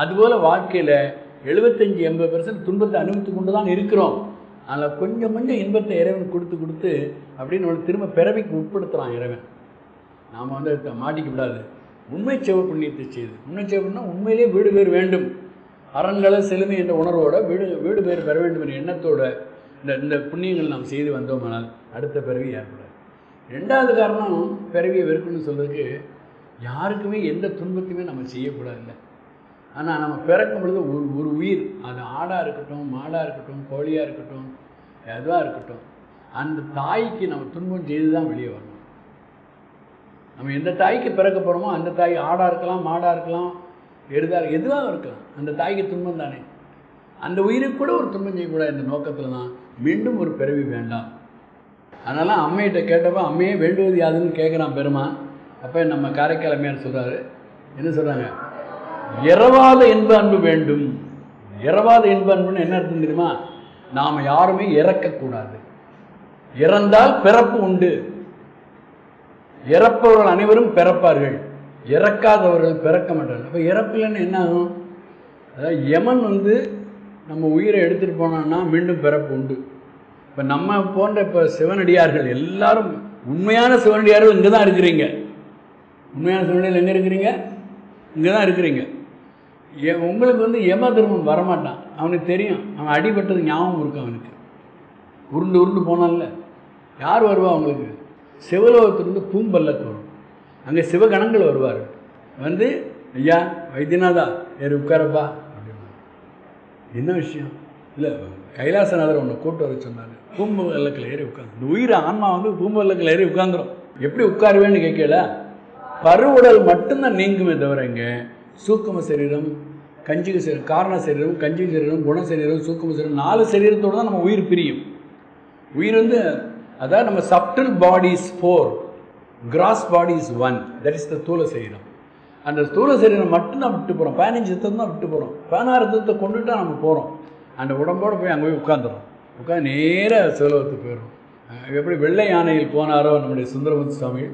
அதுபோல் வாழ்க்கையில் எழுபத்தஞ்சி எண்பது பெர்சன்ட் துன்பத்தை அனுபவித்து கொண்டு தான் இருக்கிறோம். அதில் கொஞ்சம் கொஞ்சம் இன்பத்தை இறைவன் கொடுத்து கொடுத்து அப்படின்னு நம்மளை திரும்ப பிறவிக்கு உட்படுத்துகிறான் இறைவன். நாம் வந்து மாட்டிக்க விடாது உண்மை செவ புண்ணியத்தை செய்து. உண்மை செவப்புனா உண்மையிலேயே வீடு பேர் வேண்டும். அரண்களை செழுமை என்ற உணர்வோட வீடு வீடு பேர் பெற வேண்டும் என்ற எண்ணத்தோட இந்த இந்த புண்ணியங்கள் நாம் செய்து வந்தோமானால் அடுத்த பிறவி ஏற்படாது. ரெண்டாவது காரணம் பிறவியை வெறுக்கணும்னு சொல்கிறதுக்கு யாருக்குமே எந்த துன்பத்தையுமே நம்ம செய்யக்கூடாது இல்லை ஆனால் நம்ம பிறக்கும் பொழுது ஒரு ஒரு உயிர். அது ஆடாக இருக்கட்டும் மாடாக இருக்கட்டும் கோழியாக இருக்கட்டும் எதுவாக இருக்கட்டும் அந்த தாய்க்கு நம்ம துன்பம் செய்து தான் வெளியே வரணும். நம்ம எந்த தாய்க்கு பிறக்க போகிறோமோ அந்த தாய் ஆடாக இருக்கலாம் மாடாக இருக்கலாம் எருதாக எதுவாக இருக்கலாம் அந்த தாய்க்கு துன்பம் தானே. அந்த உயிருக்கு கூட ஒரு துன்பம் செய்யக்கூடாது இந்த நோக்கத்தில் தான் மீண்டும் ஒரு பிறவி வேண்டாம். அதனால் அம்மையிட்ட கேட்டப்போ அம்மையே வேண்டுவது யாதுன்னு கேட்குறான் பெருமான். அப்போ நம்ம காரைக்கால் அம்மையார் சொல்கிறாரு என்ன சொல்கிறாங்க இரவாத இன்ப அன்பு வேண்டும். இரவாத இன்ப அன்புன்னு என்ன அர்த்தம் தெரியுமா? நாம் யாருமே இறக்கக்கூடாது. இறந்தால் பிறப்பு உண்டு. இறப்பவர்கள் அனைவரும் பிறப்பார்கள். இறக்காதவர்கள் பிறக்க மாட்டார்கள். அப்போ இறப்பில்லைன்னு என்ன ஆகும்? அதாவது யமன் வந்து நம்ம உயிரை எடுத்துகிட்டு போனோம்னா மீண்டும் பிறப்பு உண்டு. இப்போ நம்ம போன்ற இப்போ சிவனடியார்கள் எல்லாரும் உண்மையான சிவனடியார்கள் இங்கே தான் இருக்கிறீங்க. உண்மையான சிவனடியார்கள் எங்கே இருக்கிறீங்க? இங்கே தான் இருக்கிறீங்க. உங்களுக்கு வந்து யம தர்மம் வரமாட்டான். அவனுக்கு தெரியும். அவன் அடிபட்டது ஞாபகம் இருக்கும் அவனுக்கு. உருண்டு உருண்டு போனான்ல. யார் வருவா அவங்களுக்கு? சிவலோகத்திலிருந்து பூம்பல்லக்கு வரும் அங்கே சிவகணங்கள் வருவார். வந்து ஐயா வைத்தியநாதா ஏறு உட்காரப்பா. அப்படின்னா என்ன விஷயம்? இல்லை கைலாசநாதர் உன்னை கூட்டு வர சொன்னார். பூம்பல்லக்கில் ஏறி உட்காந்து இந்த உயிர் ஆன்மா வந்து பூம்பல்லக்கில் ஏறி உட்காந்துரும் எப்படி உட்காருவேன்னு கேட்கல? பருவுடல் மட்டும்தான் நீங்குமே தவிர இங்கே. சூக்கம சரீரம் கஞ்சிக சரீரம் காரண சரீரம் கஞ்சிக சரீரம் குண சரீரம் சூக்கும சரீரம் நாலு சரீரத்தோடு தான் நம்ம உயிர் பிரியும். உயிர் வந்து அதாவது நம்ம subtle bodies four gross bodies one that is the தூள சரீரம். அந்த ஸ்தூல சரீரம் மட்டும் தான் விட்டு போகிறோம் பதினஞ்சு தத்துவம் தான் விட்டு போகிறோம் பதினாறு தத்துவத்தை கொண்டுட்டு நம்ம போகிறோம் அந்த உடம்போடு போய் அங்கே போய் உட்காந்துடும் உட்காந்து நேராக சிவலோகத்துக்கு போயிடும் எப்படி வெள்ளை யானையில் போனாரோ நம்முடைய சுந்தரமூர்த்தி சுவாமி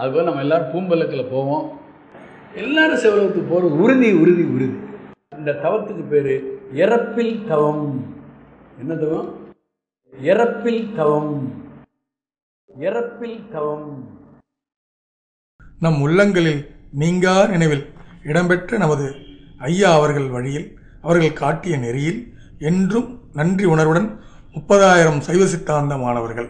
அதுபோல் நம்ம எல்லாரும் பூம்பல்லக்கில் போவோம். எல்லாரும் சிவலோகத்துக்கு போகிறது உறுதி உறுதி உறுதி. இந்த தவத்துக்கு பேர் இறப்பில் தவம். என்ன தவம்? இறப்பில் தவம். இறப்பில் தவம். நம் உள்ளங்களில் நீங்கா நினைவில் இடம்பெற்ற நமது ஐயா அவர்கள் வழியில் அவர்கள் காட்டிய நெறியில் என்றும் நன்றி உணர்வுடன் முப்பதாயிரம் சைவ சித்தாந்த மாணவர்கள்